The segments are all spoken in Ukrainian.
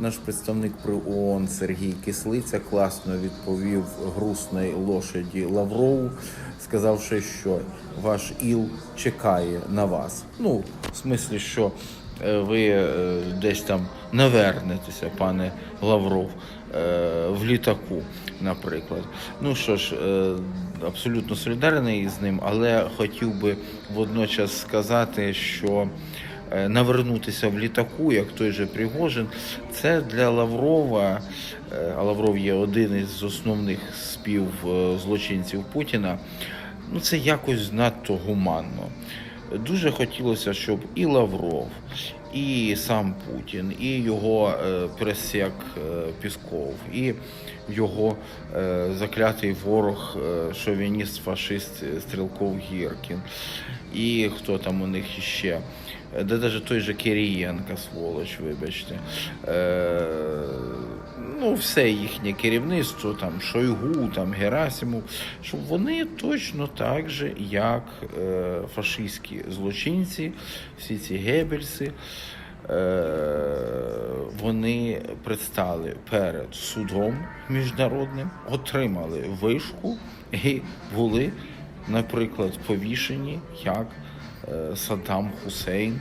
наш представник при ООН Сергій Кислиця класно відповів грустної лошаді Лаврову, сказавши, що ваш іл чекає на вас. Ну, в смислі, що е, ви е, десь там навернетеся, пане Лавров, е, в літаку, наприклад. Ну що ж, абсолютно солідарний з ним, але хотів би водночас сказати, що навернутися в літаку, як той же Пригожин, це для Лаврова, е, а Лавров є один із основних співзлочинців Путіна. Ну, це якось надто гуманно. Дуже хотілося, щоб і Лавров, і сам Путін, і його е, пресек е, Пісков, і його е, заклятий ворог, шовініст, фашист Стрілков Гіркін, і хто там у них іще. Де навіть той же Кирієнка, сволоч, вибачте. Е, ну, все їхнє керівництво, там Шойгу, там Герасимов, щоб вони точно так же, як е, фашистські злочинці, всі ці гебельси, вони предстали перед судом міжнародним, отримали вишку і були, наприклад, повішені як е, Саддам Хусейн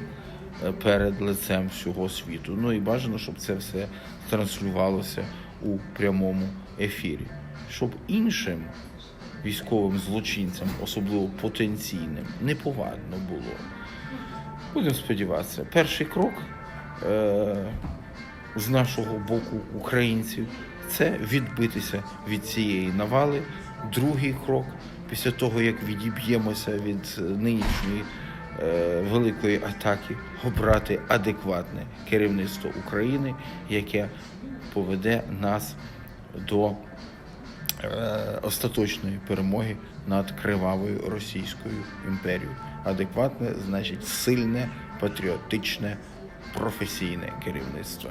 е, перед лицем всього світу. Ну і бажано, щоб це все транслювалося у прямому ефірі, щоб іншим військовим злочинцям, особливо потенційним, неповадно було. Будемо сподіватися, перший крок е- з нашого боку українців це відбитися від цієї навали. Другий крок після того, як відіб'ємося від нинішньої е, великої атаки, обрати адекватне керівництво України, яке поведе нас до остаточної перемоги над кривавою Російською імперією. Адекватне значить сильне, патріотичне, професійне керівництво.